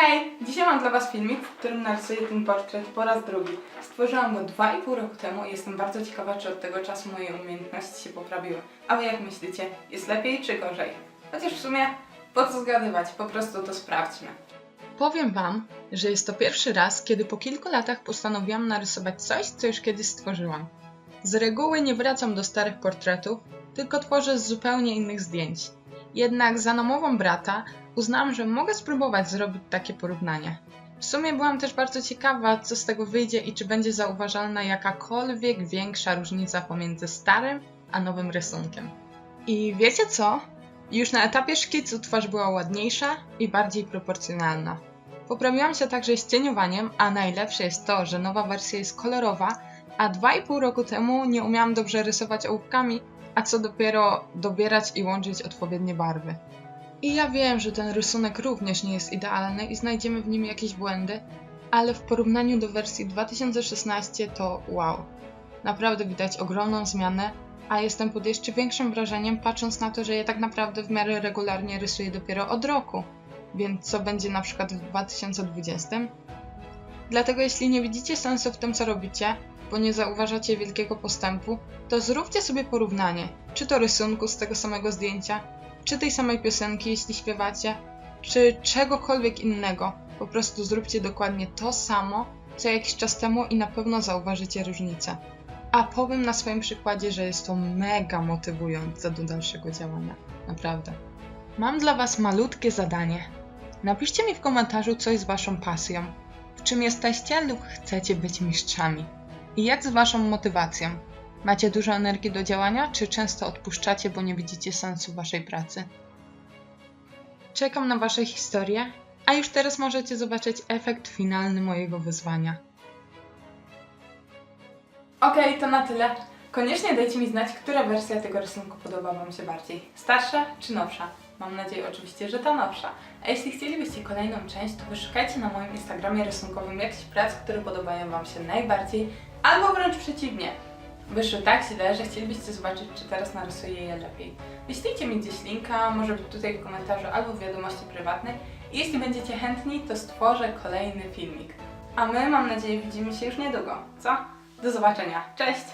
Hej! Dzisiaj mam dla Was filmik, w którym narysuję ten portret po raz drugi. Stworzyłam go 2,5 roku temu i jestem bardzo ciekawa, czy od tego czasu moje umiejętności się poprawiły. A Wy jak myślicie, jest lepiej czy gorzej? Chociaż w sumie po co zgadywać, po prostu to sprawdźmy. Powiem Wam, że jest to pierwszy raz, kiedy po kilku latach postanowiłam narysować coś, co już kiedyś stworzyłam. Z reguły nie wracam do starych portretów, tylko tworzę z zupełnie innych zdjęć. Jednak za namową brata uznałam, że mogę spróbować zrobić takie porównanie. W sumie byłam też bardzo ciekawa, co z tego wyjdzie i czy będzie zauważalna jakakolwiek większa różnica pomiędzy starym a nowym rysunkiem. I wiecie co? Już na etapie szkicu twarz była ładniejsza i bardziej proporcjonalna. Poprawiłam się także z cieniowaniem, a najlepsze jest to, że nowa wersja jest kolorowa, a 2,5 roku temu nie umiałam dobrze rysować ołówkami, a co dopiero dobierać i łączyć odpowiednie barwy. I ja wiem, że ten rysunek również nie jest idealny i znajdziemy w nim jakieś błędy, ale w porównaniu do wersji 2016 to wow. Naprawdę widać ogromną zmianę, a jestem pod jeszcze większym wrażeniem patrząc na to, że ja tak naprawdę w miarę regularnie rysuję dopiero od roku. Więc co będzie na przykład w 2020? Dlatego jeśli nie widzicie sensu w tym, co robicie, bo nie zauważacie wielkiego postępu, to zróbcie sobie porównanie, czy to rysunku z tego samego zdjęcia, czy tej samej piosenki, jeśli śpiewacie, czy czegokolwiek innego. Po prostu zróbcie dokładnie to samo, co jakiś czas temu i na pewno zauważycie różnicę. A powiem na swoim przykładzie, że jest to mega motywujące do dalszego działania. Naprawdę. Mam dla Was malutkie zadanie. Napiszcie mi w komentarzu coś z Waszą pasją. W czym jesteście lub chcecie być mistrzami? I jak z Waszą motywacją? Macie dużo energii do działania, czy często odpuszczacie, bo nie widzicie sensu Waszej pracy? Czekam na Wasze historie, a już teraz możecie zobaczyć efekt finalny mojego wyzwania. Okej, to na tyle. Koniecznie dajcie mi znać, która wersja tego rysunku podoba Wam się bardziej. Starsza czy nowsza? Mam nadzieję oczywiście, że ta nowsza. A jeśli chcielibyście kolejną część, to wyszukajcie na moim Instagramie rysunkowym jakichś prac, które podobają Wam się najbardziej, albo wręcz przeciwnie. Wyszły tak źle, że chcielibyście zobaczyć, czy teraz narysuję je lepiej. Wyślijcie mi gdzieś linka, może być tutaj w komentarzu albo w wiadomości prywatnej. I jeśli będziecie chętni, to stworzę kolejny filmik. A my, mam nadzieję, widzimy się już niedługo. Co? Do zobaczenia. Cześć!